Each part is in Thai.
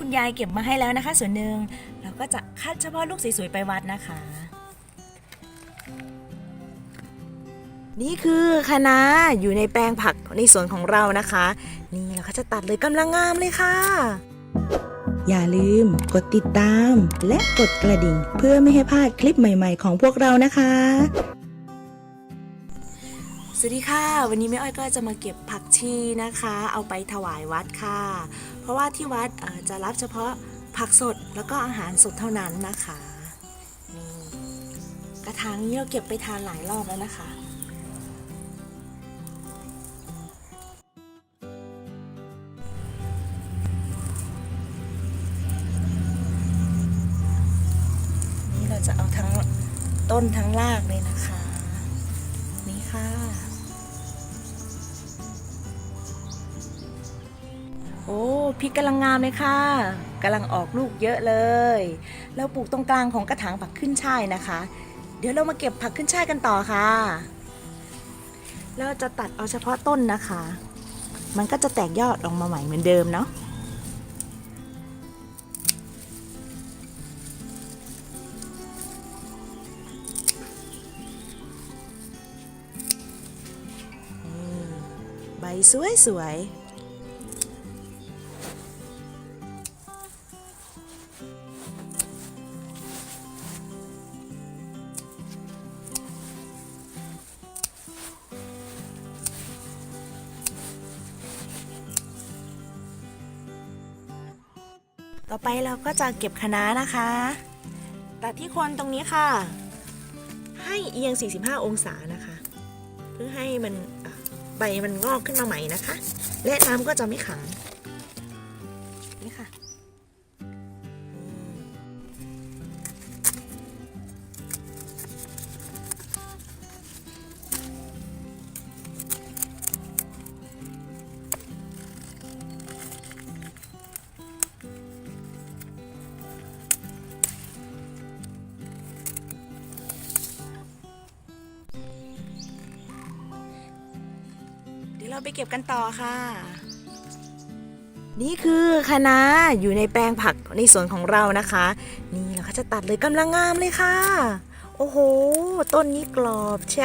คุณยายเก็บมาให้แล้วนะคะ ส่วนหนึ่งเราก็จะคัดเฉพาะลูกสวยๆไปวัดนะคะ นี่คือคะน้าอยู่ในแปลงผักในสวนของเรานะคะ นี่เราก็จะตัดเลยกำลังงามเลยค่ะ อย่าลืมกดติดตาม และกดกระดิ่ง เพื่อไม่ให้พลาดคลิปใหม่ ๆ ของพวกเรานะคะ สวัสดีค่ะ วันนี้แม่อ้อยก็จะมาเก็บผักชีนะคะ เอาไปถวายวัดค่ะ เพราะว่าที่วัดจะรับเฉพาะผักสดแล้วก็อาหารสดเท่านั้นนะคะนี่กระถางนี้เราเก็บไปทานหลายรอบแล้วนะคะนี่เราจะเอาทั้งต้นทั้งรากเลยนะคะ นี่ค่ะ พริกกำลังงามเลยค่ะกำลังออกลูกเยอะเลย เราปลูกตรงกลางของกระถางผักขึ้นช่ายนะคะ เดี๋ยวเรามาเก็บผักขึ้นช่ายกันต่อค่ะ เราจะตัดเอาเฉพาะต้นนะคะ มันก็จะแตกยอดออกมาใหม่เหมือนเดิมเนาะใบสวยส ต่อไปเราก็จะเก็บคะน้านะคะตัดที่คนตรงนี้ค่ะ ให้เอียง 45 องศานะคะ เพื่อให้มันใบมันงอกขึ้นมาใหม่นะคะ และน้ำก็จะไม่ขัง เราไปเก็บกันต่อค่ะ นี่คือคะน้าอยู่ในแปลงผักในสวนของเรานะคะ นี่เราก็จะตัดเลยกำลังงามเลยค่ะ โอ้โห ต้นนี้กรอบเชี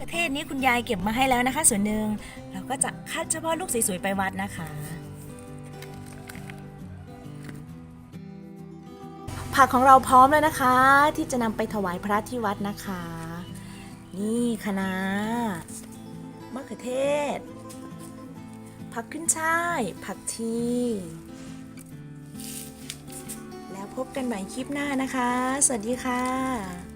ประเทศนี้คุณยายเก็บมาให้แล้วนะคะ ส่วนหนึ่งเราก็จะคัดเฉพาะลูกสวยๆไปวัดนะคะ ผักของเราพร้อมแล้วนะคะ ที่จะนำไปถวายพระที่วัดนะคะ นี่คะน้ามะเขือเทศ ผักขึ้นช่าย ผักชีแล้วพบกันใหม่คลิปหน้านะคะ สวัสดีค่ะ